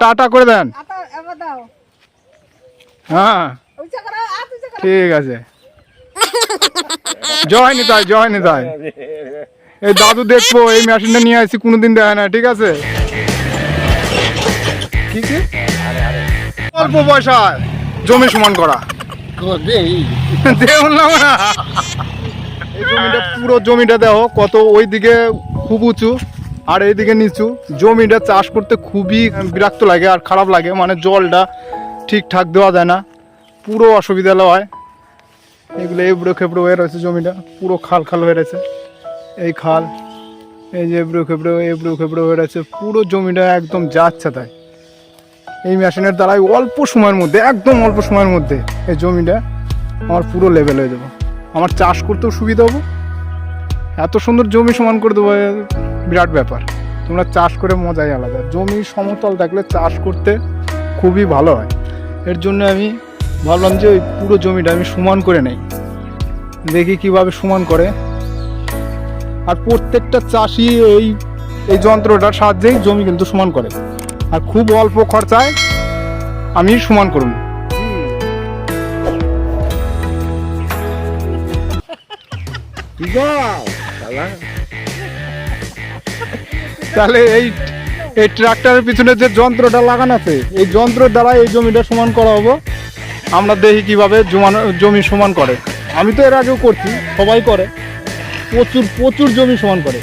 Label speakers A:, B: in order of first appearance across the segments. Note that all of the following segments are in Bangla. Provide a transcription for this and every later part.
A: টাটা করে দেন।
B: দাও।
A: হ্যাঁ। ঠিক আছে। জয় নিতাই জয় নিতাই। এই দাদু দেখব এই মেশিনটা নিয়ে আসছি কোনোদিন দেয় না ঠিক আছে? অল্প পয়সায় জমি সমান করা। দেউন না এই জমিটা পুরো জমিটা দেখো কত ওই দিকে খুব উঁচু। আর এইদিকে নিচু, জমিটা চাষ করতে খুবই বিরক্ত লাগে আর খারাপ লাগে। মানে জলটা ঠিকঠাক দেওয়া যায় না। পুরো অসুবিধা হয়। এগুলো এবড়ো খেবড়ো হয়ে রয়েছে জমিটা। পুরো খাল খাল হয়ে রয়েছে। এই খাল, এই যে এবড়ো খেবড়ো এবড়ো খেবড়ো হয়ে রয়েছে। পুরো জমিটা একদম যাচ্ছে তাই। এই মেশিনের দ্বারাই অল্প সময়ের মধ্যে, একদম অল্প সময়ের মধ্যে এই জমিটা আমার পুরো লেভেল হয়ে যাব। আমার চাষ করতেও সুবিধা হব। এত সুন্দর জমি সমান করে দেবো। বিরাট ব্যাপার। তোমরা চাষ করে মজাই আলাদা। জমি সমতল থাকলে চাষ করতে খুবই ভালো হয়। এর জন্য আমি ভাবলাম যে ওই পুরো জমিটা আমি সমান করে নেই। দেখি কীভাবে সমান করে। আর প্রত্যেকটা চাষি এই এই যন্ত্রটার সাহায্যেই জমি কিন্তু সমান করে। আর খুব অল্প খরচায় আমি সমান করুন তাহলে এই এই ট্রাক্টরের পিছনে যে যন্ত্রটা লাগানো আছে, এই যন্ত্রের দ্বারা এই জমিটা সমান করা হব। আমরা দেখি কীভাবে জমি সমান করে। আমি তো এর আগেও করছি, সবাই করে। প্রচুর প্রচুর জমি সমান করে।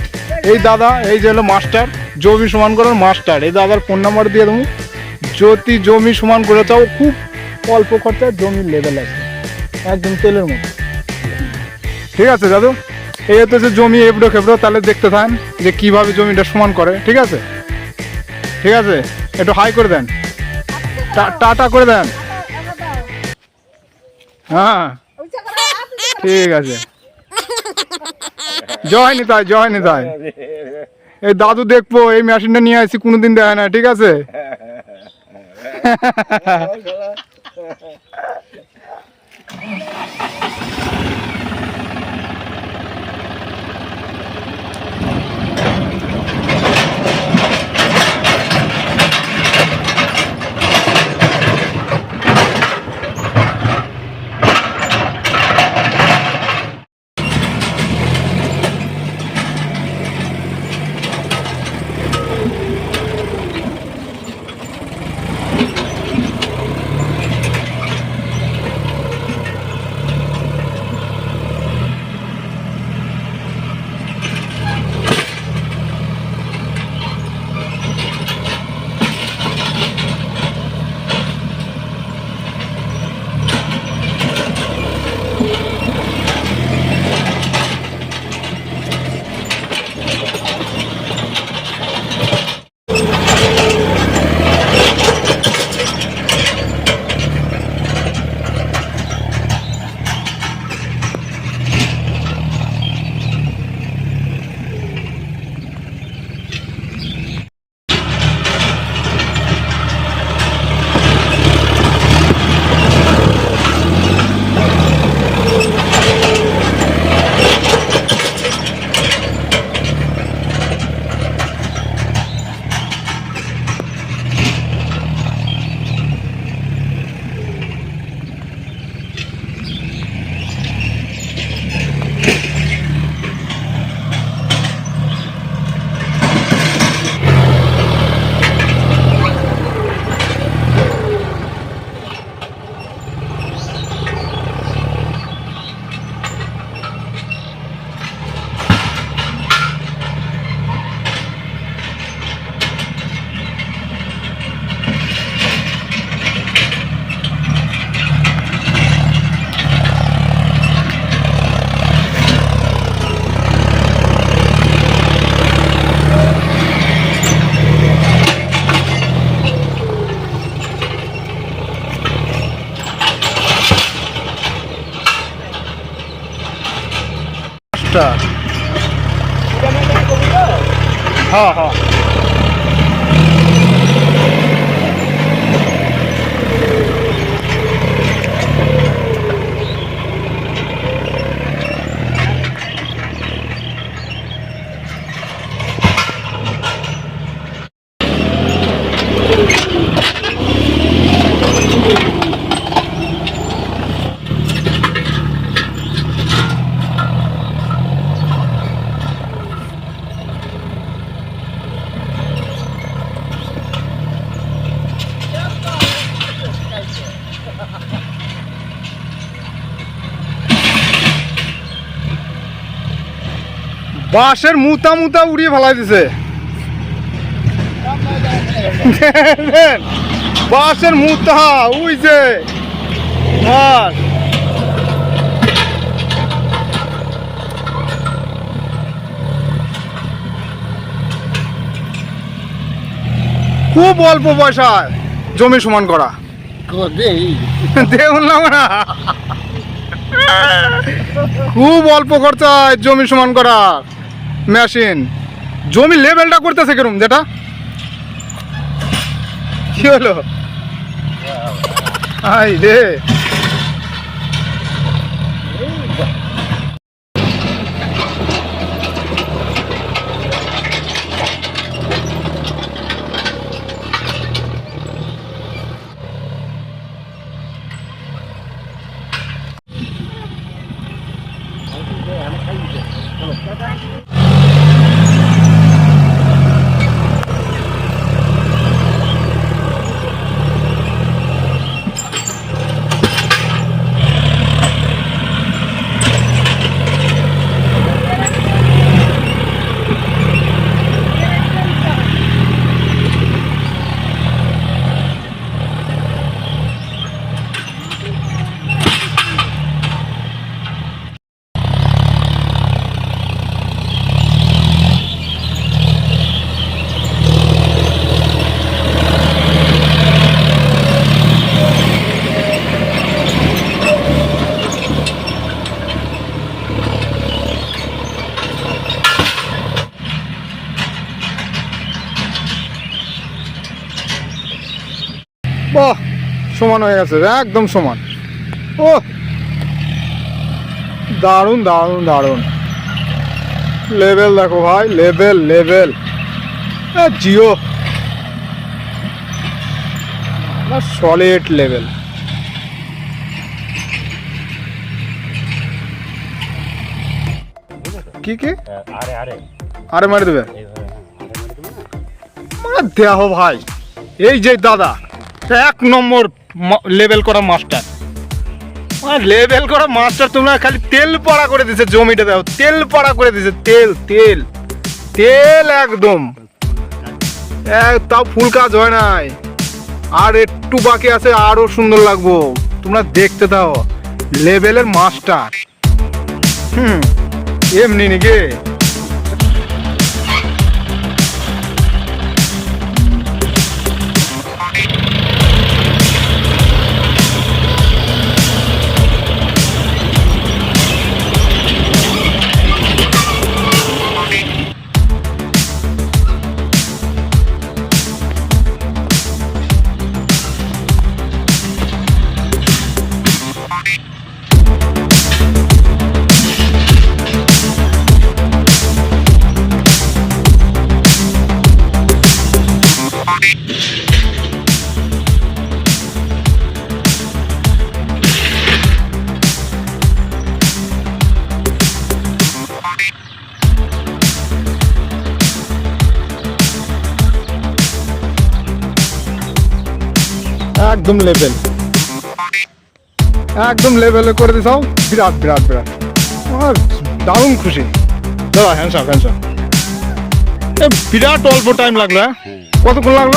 A: এই দাদা, এই যে হলো মাস্টার জমি সমান করার মাস্টার এই দাদার ফোন নাম্বার দিয়ে দেবো। যদি জমি সমান করে চাও, খুব অল্প খরচায় জমির লেভেল আছে। একদম তেলের মতো। ঠিক আছে, দাদু? এই হচ্ছে জমি এবড়ো খেবড়ো, তাহলে দেখতে থাকেন যে কীভাবে জমিটা সমান করে, ঠিক আছে? ঠিক আছে? একটু হাই করে দেন। টাটা করে দেন। হ্যাঁ। ঠিক আছে। জয় নিতাই জয় নিতাই। এই দাদু দেখব, এই মেশিনটা নিয়ে আসছি কোনোদিন দেয় না, ঠিক আছে? মাস্টার হ্যাঁ হ্যাঁ। বাঁশের মুতা মুতা উড়িয়ে ফেলাই দিছে? বাঁশের মুতা উই যে খুব অল্প পয়সায় জমি সমান করা। না। খুব অল্প খরচায় জমি সমান করা। মেশিন। জমি লেভেলটা করতেছে কিরম যেটা? কি হলো? আই রে। বাহ সমান হয়ে গেছে একদম সমান। ও দারুণ দারুণ দারুণ। লেভেল দেখো ভাই লেভেল লেভেল জিও। সলিড লেভেল কি কি?
C: আরে আরে।
A: আরে মারি দেবে? মানে দেহ ভাই এই যে দাদা। এক নম্বর লেভেল করা মাস্টার লেভেল করা মাস্টার তোমরা খালি তেল পাড়া করে দিছে জমিটা দাও তেল পাড়া করে দিছে তেল তেল তেল একদম। এক তাও ফুল কাজ হয় নাই। আর একটু বাকি আছে, আরও সুন্দর লাগবো। তোমরা দেখতে দাও লেভেলের মাস্টার হুম, এমনি নাকি? একদম লেভেল একদম লেভেলে করে দিছাও বিরাট বিরাট বিরাট। দারুণ খুশি। দাদা হ্যান্ডসাপ হ্যান্ডসাপ এ, বিরাট অল্প টাইম লাগল হ্যাঁ? কতক্ষণ লাগল?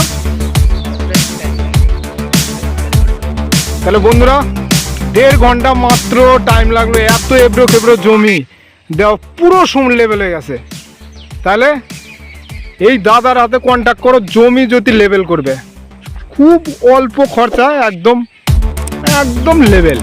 A: তাহলে বন্ধুরা, দেড় ঘণ্টা মাত্র টাইম লাগল, এত এবড়ো খেবড়ো জমি। দেওয়া পুরো সম লেভেল হয়ে গেছে। তাহলে, এই দাদার হাতে কন্ট্যাক্ট করো, জমি যদি লেভেল করবে। খুব অল্প খরচায় একদম একদম লেভেল